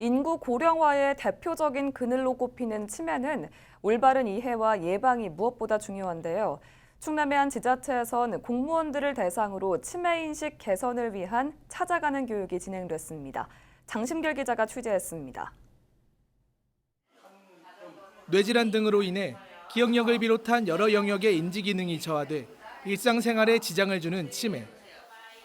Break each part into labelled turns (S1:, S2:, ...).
S1: 인구 고령화의 대표적인 그늘로 꼽히는 치매는 올바른 이해와 예방이 무엇보다 중요한데요. 충남의 한 지자체에선 공무원들을 대상으로 치매 인식 개선을 위한 찾아가는 교육이 진행됐습니다. 장심결 기자가 취재했습니다.
S2: 뇌질환 등으로 인해 기억력을 비롯한 여러 영역의 인지 기능이 저하돼 일상생활에 지장을 주는 치매.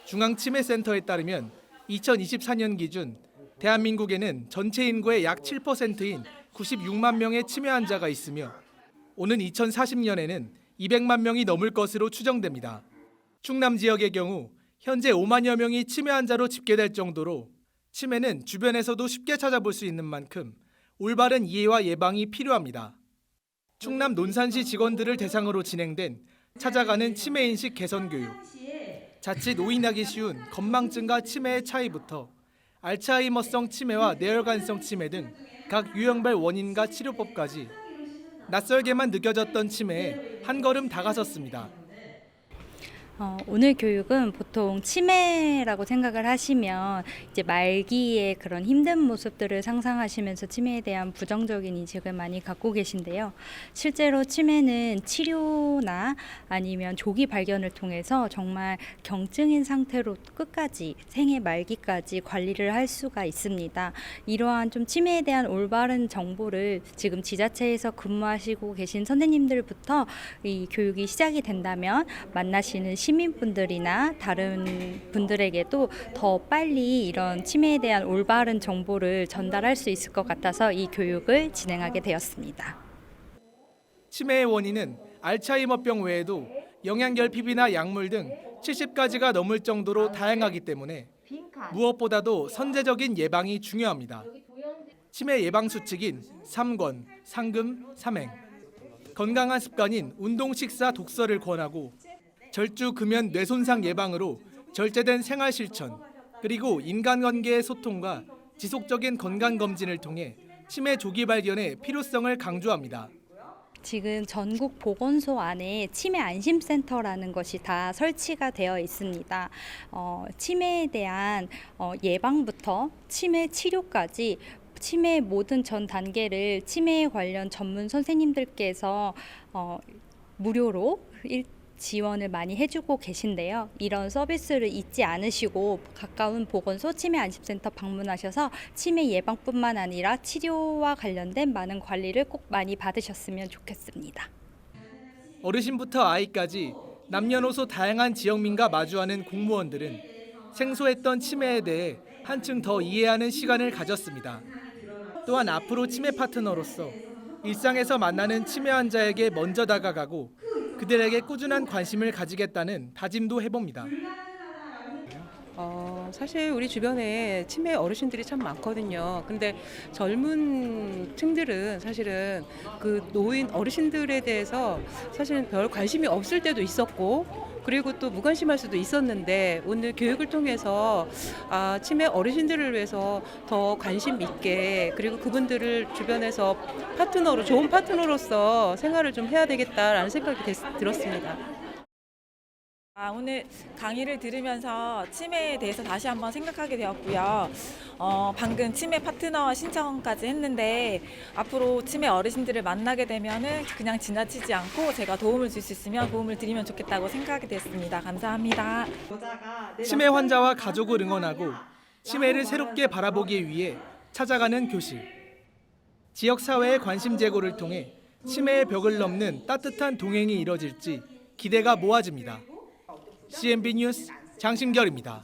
S2: 중앙치매센터에 따르면 2024년 기준 대한민국에는 전체 인구의 약 7%인 96만 명의 치매 환자가 있으며 오는 2040년에는 200만 명이 넘을 것으로 추정됩니다. 충남 지역의 경우 현재 5만여 명이 치매 환자로 집계될 정도로 치매는 주변에서도 쉽게 찾아볼 수 있는 만큼 올바른 이해와 예방이 필요합니다. 충남 논산시 직원들을 대상으로 진행된 찾아가는 치매 인식 개선 교육. 자칫 오인하기 쉬운 건망증과 치매의 차이부터 알츠하이머성 치매와 뇌혈관성 치매 등 각 유형별 원인과 치료법까지 낯설게만 느껴졌던 치매에 한 걸음 다가섰습니다.
S3: 어, 오늘 교육은 보통 치매라고 생각을 하시면 이제 말기의 그런 힘든 모습들을 상상하시면서 치매에 대한 부정적인 인식을 많이 갖고 계신데요. 실제로 치매는 치료나 아니면 조기 발견을 통해서 정말 경증인 상태로 끝까지 생애 말기까지 관리를 할 수가 있습니다. 이러한 좀 치매에 대한 올바른 정보를 지금 지자체에서 근무하시고 계신 선생님들부터 이 교육이 시작이 된다면 만나시는 시민분들이나 다른 분들에게도 더 빨리 이런 치매에 대한 올바른 정보를 전달할 수 있을 것 같아서 이 교육을 진행하게 되었습니다.
S2: 치매의 원인은 알츠하이머병 외에도 영양결핍이나 약물 등 70가지가 넘을 정도로 다양하기 때문에 무엇보다도 선제적인 예방이 중요합니다. 치매 예방 수칙인 3권, 상금, 삼행. 건강한 습관인 운동, 식사, 독서를 권하고 절주 금연 뇌손상 예방으로 절제된 생활 실천 그리고 인간관계의 소통과 지속적인 건강 검진을 통해 치매 조기 발견의 필요성을 강조합니다.
S3: 지금 전국 보건소 안에 치매 안심센터라는 것이 다 설치가 되어 있습니다. 어, 치매에 대한 어, 예방부터 치매 치료까지 치매의 모든 전 단계를 치매에 관련 전문 선생님들께서 어, 무료로 일, 지원을 많이 해주고 계신데요. 이런 서비스를 잊지 않으시고 가까운 보건소 치매 안심센터 방문하셔서 치매 예방뿐만 아니라 치료와 관련된 많은 관리를 꼭 많이 받으셨으면 좋겠습니다.
S2: 어르신부터 아이까지 남녀노소 다양한 지역민과 마주하는 공무원들은 생소했던 치매에 대해 한층 더 이해하는 시간을 가졌습니다. 또한 앞으로 치매 파트너로서 일상에서 만나는 치매 환자에게 먼저 다가가고 그들에게 꾸준한 관심을 가지겠다는 다짐도 해봅니다.
S4: 어, 사실 우리 주변에 치매 어르신들이 참 많거든요. 근데 젊은 층들은 사실은 그 노인 어르신들에 대해서 사실은 별 관심이 없을 때도 있었고 그리고 또 무관심할 수도 있었는데 오늘 교육을 통해서 아, 치매 어르신들을 위해서 더 관심 있게 그리고 그분들을 주변에서 파트너로 좋은 파트너로서 생활을 좀 해야 되겠다라는 생각이 됐- 들었습니다.
S5: 아, 오늘 강의를 들으면서 치매에 대해서 다시 한번 생각하게 되었고요. 어, 방금 치매 파트너 신청까지 했는데 앞으로 치매 어르신들을 만나게 되면은 그냥 지나치지 않고 제가 도움을 줄 수 있으면 도움을 드리면 좋겠다고 생각이 됐습니다. 감사합니다.
S2: 치매 환자와 가족을 응원하고 치매를 새롭게 바라보기 위해 찾아가는 교실. 지역 사회의 관심 제고를 통해 치매의 벽을 넘는 따뜻한 동행이 이뤄질지 기대가 모아집니다. CNB 뉴스 장신결입니다.